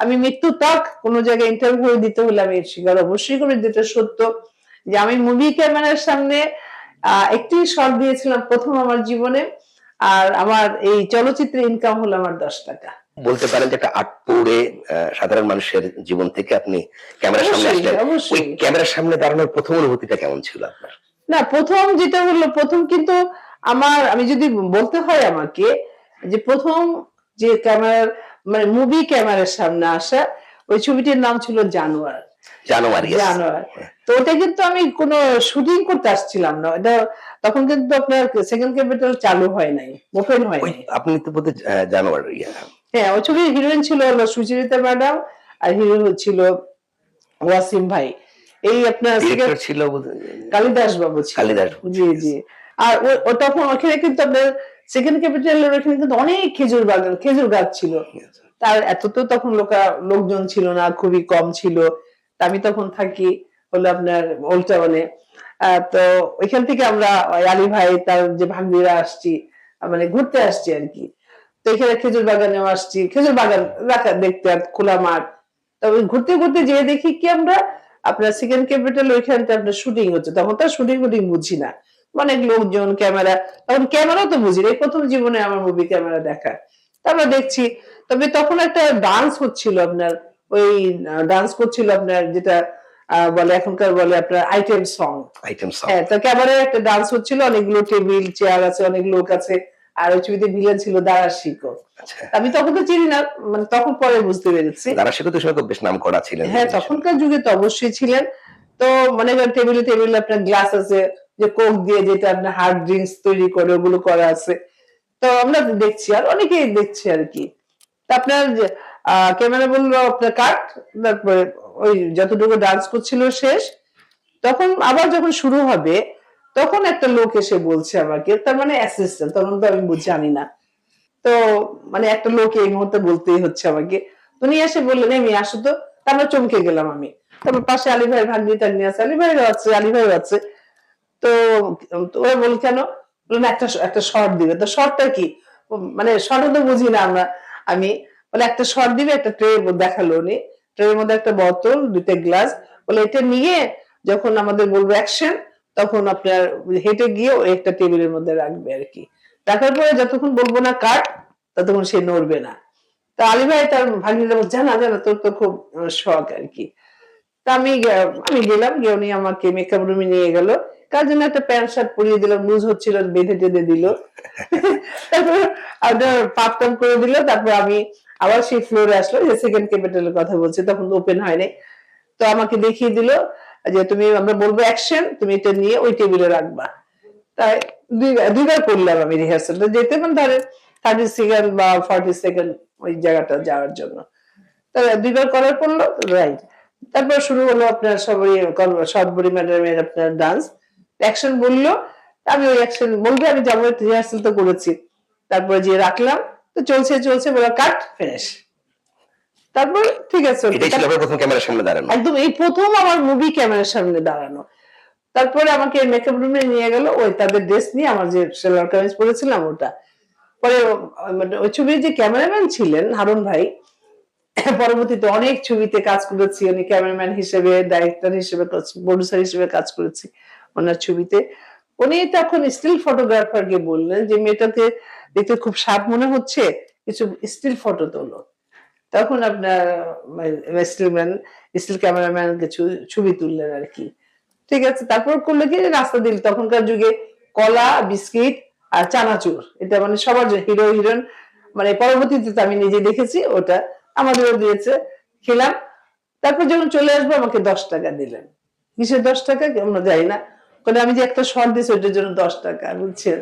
আমি মৃত্যু তাক কোন জায়গায় ইন্টারভিউ দিতে হলে আমি স্বীকার অবশ্যই করি যেটা সত্য। যে আমি মুভি ক্যামেরার সামনে একটি শট দিয়েছিলাম প্রথম আমার জীবনে আর আমার এই চলচ্চিত্রে ইনকাম হলো আমার দশ টাকা। বলতে পারেন যে একটা আটপৌড়ে সাধারণ মানুষের জীবন থেকে আপনি ক্যামেরার সামনে আসলেন। ওই। ক্যামেরার সামনে দাঁড়ানোর প্রথম অনুভূতিটা কেমন ছিল আপনার? না প্রথম যেটা হলো প্রথম কিন্তু আমার আমি যদি বলতে হয় আমাকে যে প্রথম যে ক্যামেরার মানে মুভি ক্যামেরার সামনে আসা ওই ছবিটির নাম ছিল জানোয়ার। জানুয়ারি জানোয়ার। তো ওটা কিন্তু আমি কোনো শুটিং করতে আসছিলাম না। এটা তখন কিন্তু আপনার সেকেন্ড ক্যাপিটাল চালু হয় নাই ওপেন হয় আপনি তো বোধহয় আহ, হ্যাঁ ওই ছবির হিরোইন ছিল সুচরিতা ম্যাডাম আর হিরো ছিল ওয়াসিম ভাই। এই আপনার ছিল কালিদাস বাবু ছিল। কালিদাস জি জি। আর তখন ওখানে কিন্তু আপনার সেকেন্ড ক্যাপিটালের ওখানে কিন্তু অনেক খেজুর বাগান, খেজুর গাছ ছিল। তার এত তো তখন লোকা, লোকজন ছিল না, খুবই কম ছিল। আমি তখন থাকি হলো আপনার ওল্ড টাউনে তো ওইখান থেকে আমরা আলী ভাই, তার যে ভাগ্নিরা আসছি মানে ঘুরতে আসছি আর কি। তো এখানে খেজুর বাগানেও আসছি। খেজুর বাগান রাখা দেখতে আর খোলা মাঠ। তবে ঘুরতে ঘুরতে যেয়ে দেখি কি আমরা আপনার সেকেন্ড ক্যাপিটাল ওইখানটা আপনার শুটিং হচ্ছে। তখন তো শুটিং ফুটিং বুঝি না। অনেক লোকজন ক্যামেরা তখন ক্যামেরা তো বুঝি এই প্রথম জীবনে আমার মুভি ক্যামেরা দেখা তারপর দেখছি তবে তখন একটা ডান্স হচ্ছিল আপনার ওই ডান্স করছিল আপনার যেটা বলে এখনকার বলে আপনার আইটেম সং আইটেম সং হ্যাঁ তো ক্যামেরায় একটা ডান্স হচ্ছিল অনেকগুলো টেবিল চেয়ার আছে অনেক লোক আছে আর ওই ছবিতে ভিলেন ছিল দারা শিকো আচ্ছা। আমি তখন তো চিনি না মানে তখন পরে বুঝতে পেরেছি। সেটা তো সময় বেশ নাম করা ছিলেন। হ্যাঁ তখনকার যুগে তো অবশ্যই ছিলেন। তো মানে টেবিলে টেবিলে আপনার গ্লাস আছে যে কোক দিয়ে যেটা আপনার হার্ড ড্রিঙ্কস তৈরি করে ওগুলো করা আছে। তো আমরা দেখছি, আর অনেকেই দেখছি আর কি। আপনার ক্যামেরা বলল আপনার কাট তারপরে ওই যতটুকু ডান্স করছিল শেষ। তখন আবার যখন শুরু হবে, তখন একটা লোক এসে বলছে আমাকে, তার মানে অ্যাসিস্ট্যান্ট তখন তো আমি জানি না। তো মানে একটা লোক এই মুহূর্তে বলতেই হচ্ছে আমাকে। উনি এসে বললেন আমি আসো তো। তারপর চমকে গেলাম আমি। তারপর পাশে আলী ভাই, ভাগ্নি টাগ্নি আছে, আলী আছে, আলী ভাইও আছে। তো ওরা বল কেন? বললাম একটা একটা শর্ট দিবে। তো শর্টটা কি? মানে শর্ট তো বুঝি না আমরা আমি বলে একটা শর্ট দিবে একটা ট্রে দেখাল উনি। ট্রের মধ্যে একটা বোতল দুইটা গ্লাস বলে এটা নিয়ে যখন আমাদের বলব অ্যাকশন তখন আপনার হেঁটে গিয়ে ওই একটা টেবিলের মধ্যে রাখবে আর কি। রাখার পরে যতক্ষণ বলব না কাট ততক্ষণ সে নড়বে না। তা আলী ভাই তার বলছে, জানা জানা তোর তো খুব শখ আর কি। তা আমি আমি গেলাম গিয়ে উনি আমাকে মেকআপ রুমে নিয়ে গেল। কার জন্য একটা প্যান্ট শার্ট পরিয়ে দিল, লুজ হচ্ছিল, বেঁধে টেঁধে দিল। তারপর আপনার পাপ টাপ করে দিল, তারপর আমি আবার সেই ফ্লোরে আসলো, যে সেকেন্ড ক্যাপিটালের কথা বলছে, তখন ওপেন হয়নি তো আমাকে দেখিয়ে দিল যে তুমি, আমরা বলব অ্যাকশন তুমি এটা নিয়ে ওই টেবিলে রাখবা। তাই দুই- দুইবার করলাম আমি রিহার্সালটা যেতে মানে ধরে থার্টি সেকেন্ড বা ফর্টি সেকেন্ড ওই জায়গাটা যাওয়ার জন্য। তা দুইবার করার পড়ল রাইট তারপর শুরু হলো আপনার সবারই সদবরি ম্যাডামের আপনার ডান্স অ্যাকশন বলল আমি ওই অ্যাকশন বলবে আমি যাব রিহার্সাল তো করেছি। তারপরে যে রাখলাম তো চলছে চলছে বলে কাট ফিনিশ তারপর ঠিক আছে। এটাই ছিল আপনার প্রথম ক্যামেরার সামনে দাঁড়ানো। একদম এই প্রথম আমার মুভি ক্যামেরার সামনে দাঁড়ানো। তারপরে আমাকে মেকআপ রুমে নিয়ে গেল ওই তাদের ড্রেস নিয়ে আমার যে সেলার কামিজ পরেছিলাম ওটা। পরে মানে ওই ছবির যে ক্যামেরাম্যান ছিলেন হারুন ভাই পরবর্তীতে অনেক ছবিতে কাজ করেছি উনি ক্যামেরাম্যান হিসেবে ডাইরেক্টর হিসেবে প্রডিউসার হিসেবে কাজ করেছি। ওনার ছবিতে। উনি তখন স্টিল ফটোগ্রাফারকে বললেন যে মেয়েটাকে দেখতে খুব সাপ মনে হচ্ছে, কিছু স্টিল ফটো তোলো। তখন আপনার স্টিলম্যান স্টিল ক্যামেরাম্যান কিছু ছবি তুললেন আর কি। ঠিক আছে, তারপর করল কি, রাস্তা দিল তখনকার যুগে কলা, বিস্কিট আর চানাচুর, এটা মানে সবার হিরো হিরোইন মানে পরবর্তীতে আমি নিজে দেখেছি, ওটা আমাদেরও দিয়েছে, খেলাম। তারপর যখন চলে আসব, আমাকে দশ টাকা দিলেন। কিসের দশ টাকা? কেমন যাই না। বলে আমি যে একটা শর্ট দিয়েছি ওইটার জন্য দশ টাকা। বুঝছেন